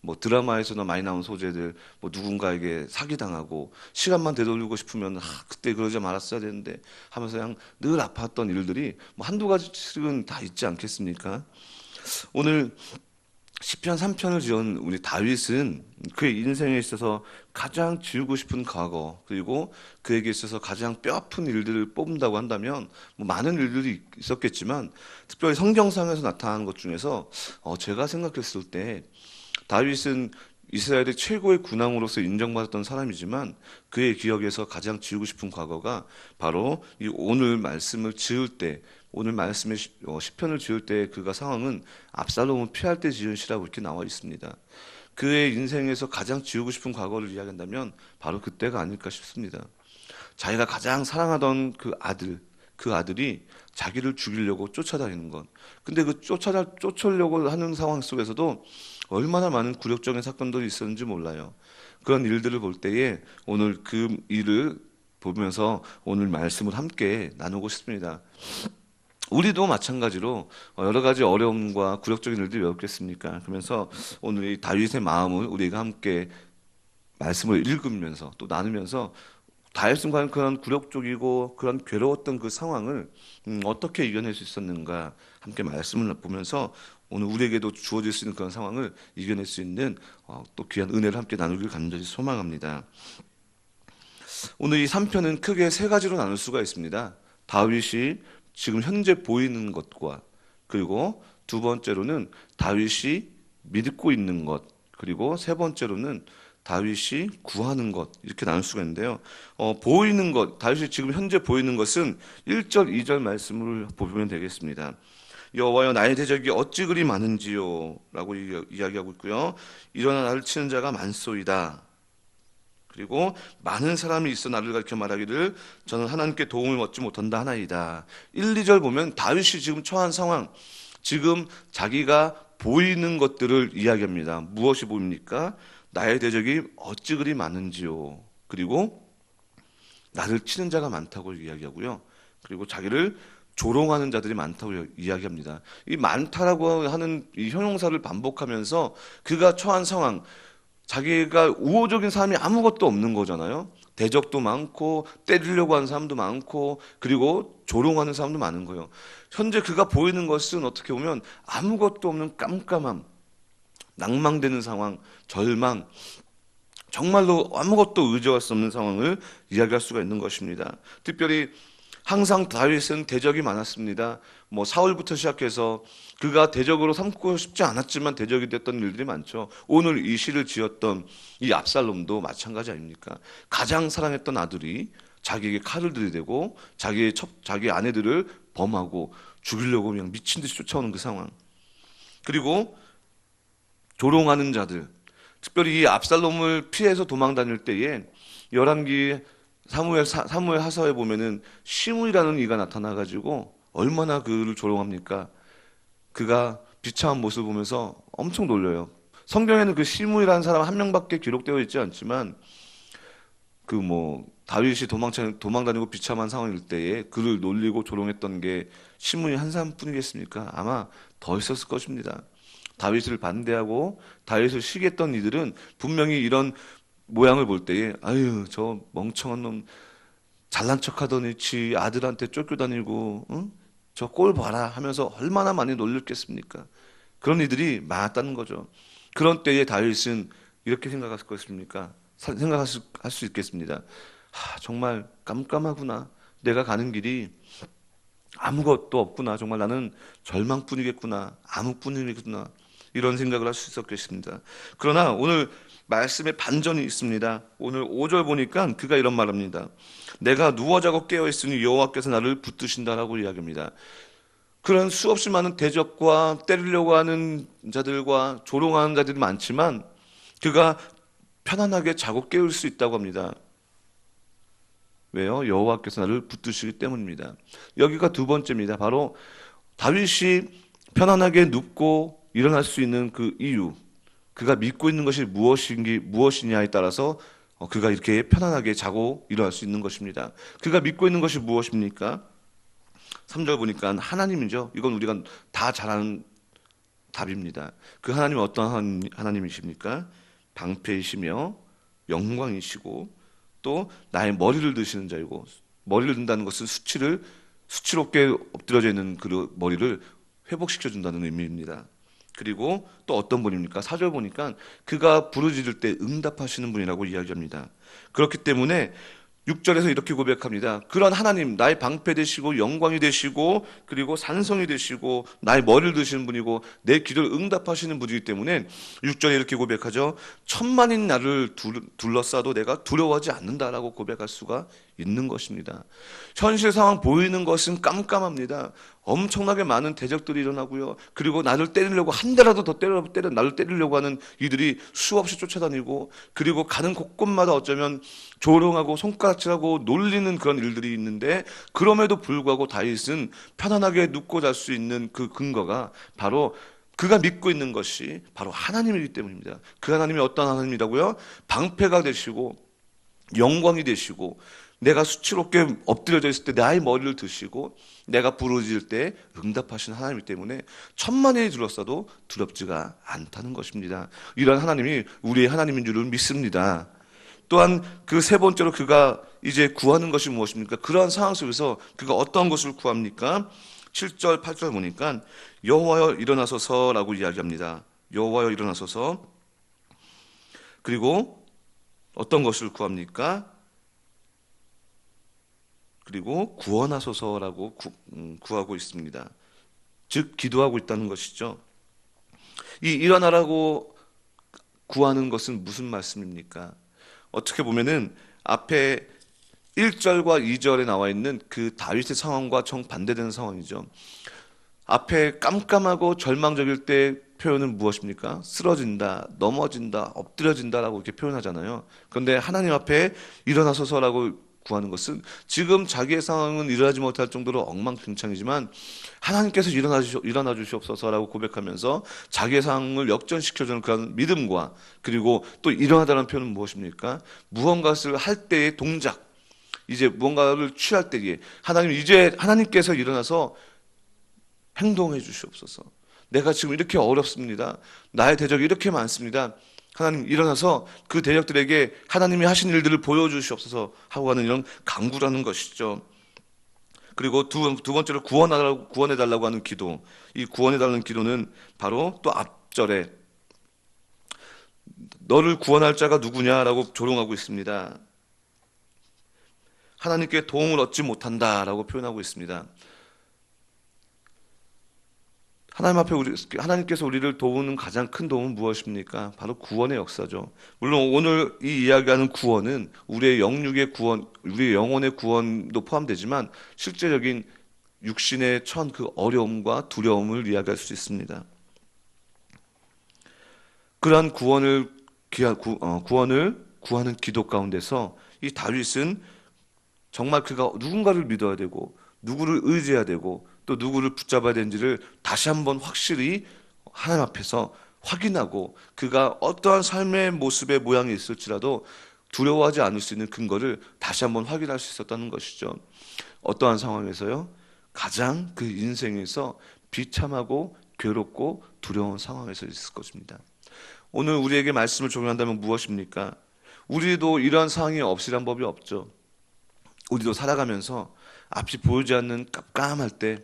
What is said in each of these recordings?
뭐 드라마에서나 많이 나온 소재들 뭐 누군가에게 사기당하고 시간만 되돌리고 싶으면 아, 그때 그러지 말았어야 되는데 하면서 그냥 늘 아팠던 일들이 뭐 한두 가지씩은 다 있지 않겠습니까? 오늘 시편 3편을 지은 우리 다윗은 그의 인생에 있어서 가장 지우고 싶은 과거 그리고 그에게 있어서 가장 뼈아픈 일들을 뽑는다고 한다면 뭐 많은 일들이 있었겠지만 특별히 성경상에서 나타나는 것 중에서 어 제가 생각했을 때 다윗은 이스라엘의 최고의 군왕으로서 인정받았던 사람이지만 그의 기억에서 가장 지우고 싶은 과거가 바로 이 오늘 말씀을 지을 때 오늘 말씀의 시- 어, 시편을 지을 때 그가 상황은 압살롬을 피할 때 지은 시라고 이렇게 나와 있습니다. 그의 인생에서 가장 지우고 싶은 과거를 이야기한다면 바로 그때가 아닐까 싶습니다. 자기가 가장 사랑하던 그 아들, 그 아들이 자기를 죽이려고 쫓아다니는 것. 근데 그 쫓아다 쫓으려고 하는 상황 속에서도 얼마나 많은 굴욕적인 사건들이 있었는지 몰라요. 그런 일들을 볼 때에 오늘 그 일을 보면서 오늘 말씀을 함께 나누고 싶습니다. 우리도 마찬가지로 여러 가지 어려움과 굴욕적인 일들이 왜 없겠습니까? 그러면서 오늘 이 다윗의 마음을 우리가 함께 말씀을 읽으면서 또 나누면서 다윗은 과연 그런 굴욕적이고 그런 괴로웠던 그 상황을 음, 어떻게 이겨낼 수 있었는가 함께 말씀을 보면서 오늘 우리에게도 주어질 수 있는 그런 상황을 이겨낼 수 있는 어, 또 귀한 은혜를 함께 나누길 간절히 소망합니다. 오늘 이 3편은 크게 세 가지로 나눌 수가 있습니다. 다윗이 지금 현재 보이는 것과 그리고 두 번째로는 다윗이 믿고 있는 것 그리고 세 번째로는 다윗이 구하는 것 이렇게 나눌 수가 있는데요. 어, 보이는 것 다윗이 지금 현재 보이는 것은 1절 2절 말씀을 보면 되겠습니다. 여호와여 나의 대적이 어찌 그리 많은지요라고 이- 이야기하고 있고요. 일어나 나를 치는 자가 많소이다. 그리고 많은 사람이 있어 나를 가르쳐 말하기를 저는 하나님께 도움을 얻지 못한다 하나이다. 1, 2절 보면 다윗이 지금 처한 상황, 지금 자기가 보이는 것들을 이야기합니다. 무엇이 보입니까? 나의 대적이 어찌 그리 많은지요. 그리고 나를 치는 자가 많다고 이야기하고요. 그리고 자기를 조롱하는 자들이 많다고 이야기합니다. 이 많다라고 하는 이 형용사를 반복하면서 그가 처한 상황, 자기가 우호적인 사람이 아무것도 없는 거잖아요. 대적도 많고 때리려고 하는 사람도 많고 그리고 조롱하는 사람도 많은 거예요. 현재 그가 보이는 것은 어떻게 보면 아무것도 없는 깜깜함, 낭망되는 상황, 절망, 정말로 아무것도 의지할 수 없는 상황을 이야기할 수가 있는 것입니다. 특별히 항상 다윗은 대적이 많았습니다. 뭐 사울부터 시작해서 그가 대적으로 삼고 싶지 않았지만 대적이 됐던 일들이 많죠. 오늘 이 시를 지었던 이 압살롬도 마찬가지 아닙니까? 가장 사랑했던 아들이 자기에게 칼을 들이대고 자기의 첩, 자기 아내들을 범하고 죽이려고 그냥 미친 듯이 쫓아오는 그 상황. 그리고 조롱하는 자들, 특별히 이 압살롬을 피해서 도망 다닐 때에 열왕기 사무엘 사- 사무엘 하서에 보면은 시므이라는 이가 나타나 가지고 얼마나 그를 조롱합니까? 그가 비참한 모습을 보면서 엄청 놀려요. 성경에는 그 시므이라는 사람 한 명밖에 기록되어 있지 않지만 그 뭐 다윗이 도망쳐 도망 다니고 비참한 상황일 때에 그를 놀리고 조롱했던 게 시므이 한 사람뿐이겠습니까? 아마 더 있었을 것입니다. 다윗을 반대하고 다윗을 시기했던 이들은 분명히 이런 모양을 볼 때에 아유 저 멍청한 놈 잘난 척하더니 지 아들한테 쫓겨다니고 응? 저꼴 봐라 하면서 얼마나 많이 놀렸겠습니까? 그런 이들이 많았다는 거죠. 그런 때에 다윗은 이렇게 생각할 것입니까? 사- 생각할 수, 할수 있겠습니다. 하, 정말 깜깜하구나. 내가 가는 길이 아무것도 없구나. 정말 나는 절망뿐이겠구나. 암흑뿐이겠구나. 이런 생각을 할 수 있었겠습니다. 그러나 오늘 말씀에 반전이 있습니다. 오늘 5절 보니까 그가 이런 말합니다. 내가 누워 자고 깨어 있으니 여호와께서 나를 붙드신다라고 이야기합니다. 그런 수없이 많은 대적과 때리려고 하는 자들과 조롱하는 자들이 많지만 그가 편안하게 자고 깨울 수 있다고 합니다. 왜요? 여호와께서 나를 붙드시기 때문입니다. 여기가 두 번째입니다. 바로 다윗이 편안하게 눕고 일어날 수 있는 그 이유, 그가 믿고 있는 것이 무엇인지 무엇이냐에 따라서 어, 그가 이렇게 편안하게 자고 일어날 수 있는 것입니다. 그가 믿고 있는 것이 무엇입니까? 3절 보니까 하나님이죠. 이건 우리가 다 잘 아는 답입니다. 그 하나님은 어떤 하나님- 하나님이십니까? 방패이시며 영광이시고 또 나의 머리를 드시는 자이고 머리를 든다는 것은 수치를 수치롭게 엎드려져 있는 그 머리를 회복시켜 준다는 의미입니다. 그리고 또 어떤 분입니까? 사절 보니까 그가 부르짖을 때 응답하시는 분이라고 이야기합니다. 그렇기 때문에 6절에서 이렇게 고백합니다. 그런 하나님, 나의 방패 되시고 영광이 되시고 그리고 산성이 되시고 나의 머리를 드시는 분이고 내 기도를 응답하시는 분이기 때문에 6절에 이렇게 고백하죠. 천만인 나를 둘- 둘러싸도 내가 두려워하지 않는다라고 고백할 수가 있는 것입니다. 현실 상황 보이는 것은 깜깜합니다. 엄청나게 많은 대적들이 일어나고요. 그리고 나를 때리려고 한 대라도 더 때려, 때려 나를 때리려고 하는 이들이 수없이 쫓아다니고 그리고 가는 곳곳마다 어쩌면 조롱하고 손가락질하고 놀리는 그런 일들이 있는데 그럼에도 불구하고 다윗은 편안하게 눕고 잘 수 있는 그 근거가 바로 그가 믿고 있는 것이 바로 하나님이기 때문입니다. 그 하나님이 어떤 하나님이라고요? 방패가 되시고 영광이 되시고 내가 수치롭게 엎드려져 있을 때 나의 머리를 드시고 내가 부르짖을 때 응답하시는 하나님이기 때문에 천만이 둘러싸도 두렵지가 않다는 것입니다. 이런 하나님이 우리의 하나님인 줄을 믿습니다. 또한 그 세 번째로 그가 이제 구하는 것이 무엇입니까? 그러한 상황 속에서 그가 어떤 것을 구합니까? 7절, 8절 보니까 여호와여 일어나소서라고 이야기합니다. 여호와여 일어나소서. 그리고 어떤 것을 구합니까? 그리고 구원하소서라고 구, 음, 구하고 있습니다. 즉 기도하고 있다는 것이죠. 이 일어나라고 구하는 것은 무슨 말씀입니까? 어떻게 보면은 앞에 1절과 2절에 나와 있는 그 다윗의 상황과 정반대되는 상황이죠. 앞에 깜깜하고 절망적일 때 표현은 무엇입니까? 쓰러진다, 넘어진다, 엎드려진다라고 이렇게 표현하잖아요. 그런데 하나님 앞에 일어나소서라고 구하는 것은 지금 자기의 상황은 일어나지 못할 정도로 엉망진창이지만 하나님께서 일어나 주시, 일어나 주시옵소서라고 고백하면서 자기의 상황을 역전시켜주는 그런 믿음과 그리고 또 일어나다는 표현은 무엇입니까? 무언가를 할 때의 동작, 이제 무언가를 취할 때에 하나님 이제 하나님께서 일어나서 행동해 주시옵소서. 내가 지금 이렇게 어렵습니다. 나의 대적이 이렇게 많습니다. 하나님 일어나서 그 대적들에게 하나님이 하신 일들을 보여주시옵소서 하고 하는 이런 강구라는 것이죠. 그리고 두, 두 번째로 구원하라고, 구원해달라고 하는 기도. 이 구원해달라는 기도는 바로 또 앞절에 너를 구원할 자가 누구냐라고 조롱하고 있습니다. 하나님께 도움을 얻지 못한다라고 표현하고 있습니다. 하나님 앞에 우리 하나님께서 우리를 도우는 가장 큰 도움은 무엇입니까? 바로 구원의 역사죠. 물론 오늘 이 이야기하는 구원은 우리의 영육의 구원, 우리의 영혼의 구원도 포함되지만 실제적인 육신의 천그 어려움과 두려움을 이야기할 수 있습니다. 그러한 구원을 어, 구원을 구하는 기도 가운데서 이 다윗은 정말 그가 누군가를 믿어야 되고 누구를 의지해야 되고 또 누구를 붙잡아야 되는지를 다시 한번 확실히 하나님 앞에서 확인하고 그가 어떠한 삶의 모습의 모양이 있을지라도 두려워하지 않을 수 있는 근거를 다시 한번 확인할 수 있었다는 것이죠. 어떠한 상황에서요? 가장 그 인생에서 비참하고 괴롭고 두려운 상황에서 있을 것입니다. 오늘 우리에게 말씀을 적용한다면 무엇입니까? 우리도 이러한 상황이 없이란 법이 없죠. 우리도 살아가면서 앞이 보이지 않는 깜깜할 때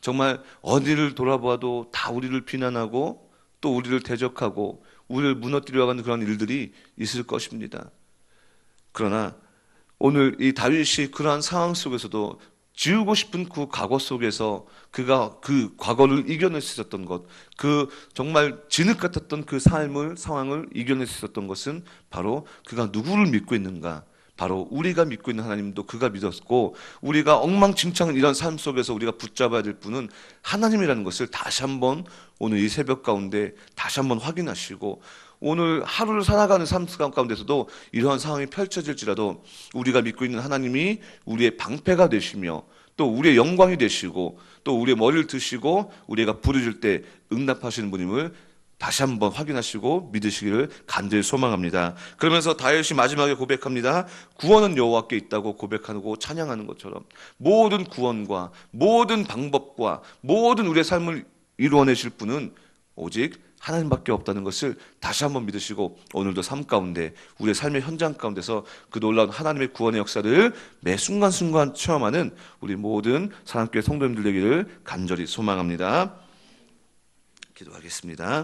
정말 어디를 돌아봐도 다 우리를 비난하고 또 우리를 대적하고 우리를 무너뜨려가는 그런 일들이 있을 것입니다. 그러나 오늘 이 다윗이 그러한 상황 속에서도 지우고 싶은 그 과거 속에서 그가 그 과거를 이겨낼 수 있었던 것, 그 정말 진흙 같았던 그 삶을 상황을 이겨낼 수 있었던 것은 바로 그가 누구를 믿고 있는가, 바로 우리가 믿고 있는 하나님도 그가 믿었고 우리가 엉망진창한 이런 삶 속에서 우리가 붙잡아야 될 분은 하나님이라는 것을 다시 한번 오늘 이 새벽 가운데 다시 한번 확인하시고 오늘 하루를 살아가는 삶 가운데서도 이러한 상황이 펼쳐질지라도 우리가 믿고 있는 하나님이 우리의 방패가 되시며 또 우리의 영광이 되시고 또 우리의 머리를 드시고 우리가 부르질 때 응답하시는 분임을 다시 한번 확인하시고 믿으시기를 간절히 소망합니다. 그러면서 다윗이 마지막에 고백합니다. 구원은 여호와께 있다고 고백하고 찬양하는 것처럼 모든 구원과 모든 방법과 모든 우리의 삶을 이루어내실 분은 오직 하나님밖에 없다는 것을 다시 한번 믿으시고 오늘도 삶 가운데 우리의 삶의 현장 가운데서 그 놀라운 하나님의 구원의 역사를 매 순간순간 체험하는 우리 모든 사랑교회 성도님들 되기를 간절히 소망합니다. 기도하겠습니다.